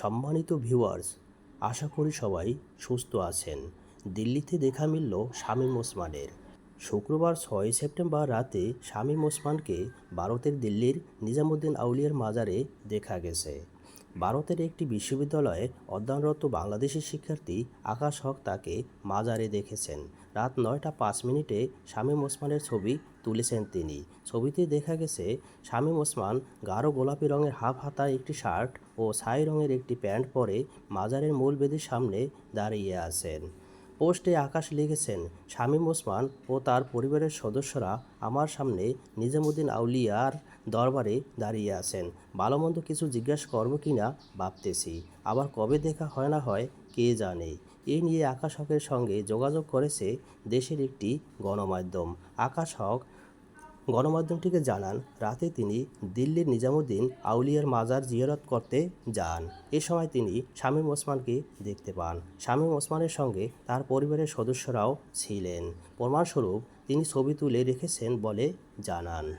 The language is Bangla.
সম্মানিত ভিউয়ার্স আশা করি সবাই সুস্থ আছেন। দিল্লিতে দেখা মিলল শামীম ওসমানের। শুক্রবার ছয় সেপ্টেম্বর রাতে শামীম ওসমানকে ভারতের দিল্লির নিজামুদ্দিন আউলিয়ার মাজারে দেখা গেছে। ভারতের একটি বিশ্ববিদ্যালয়ে অধ্যয়নরত বাংলাদেশি শিক্ষার্থী আকাশ হক তাকে মাজারে দেখেছেন। রাত নয়টা পাঁচ মিনিটে শামীম ওসমানের ছবি তুলেছেন তিনি। ছবিতে দেখা গেছে, শামীম ওসমান গাঢ় গোলাপি রঙের হাফ হাতা একটি শার্ট ও ছাই রঙের একটি প্যান্ট পরে মাজারের মূল বেদির সামনে দাঁড়িয়ে আছেন। পোস্টে আকাশ লিখেছেন, শামীম ওসমান ও তার পরিবারের সদস্যরা আমার সামনে নিজামুদ্দিন আউলিয়ার দরবারে দাঁড়িয়ে আছেন। ভালো মন্দ কিছু জিজ্ঞাসা করব কি না ভাবতেছি। আবার কবে দেখা হয় না হয় কে জানে। এই নিয়ে আকাশ হকের সঙ্গে যোগাযোগ করেছে দেশের একটি গণমাধ্যম। আকাশ হক গণমাধ্যমটিকে জানান, রাতে তিনি দিল্লির নিজামুদ্দিন আউলিয়ার মাজার জিয়ারত করতে যান। এ সময় তিনি শামীম ওসমানকে দেখতে পান। শামীম ওসমানের সঙ্গে তার পরিবারের সদস্যরাও ছিলেন। প্রমাণস্বরূপ তিনি ছবি তুলে রেখেছেন বলে জানান।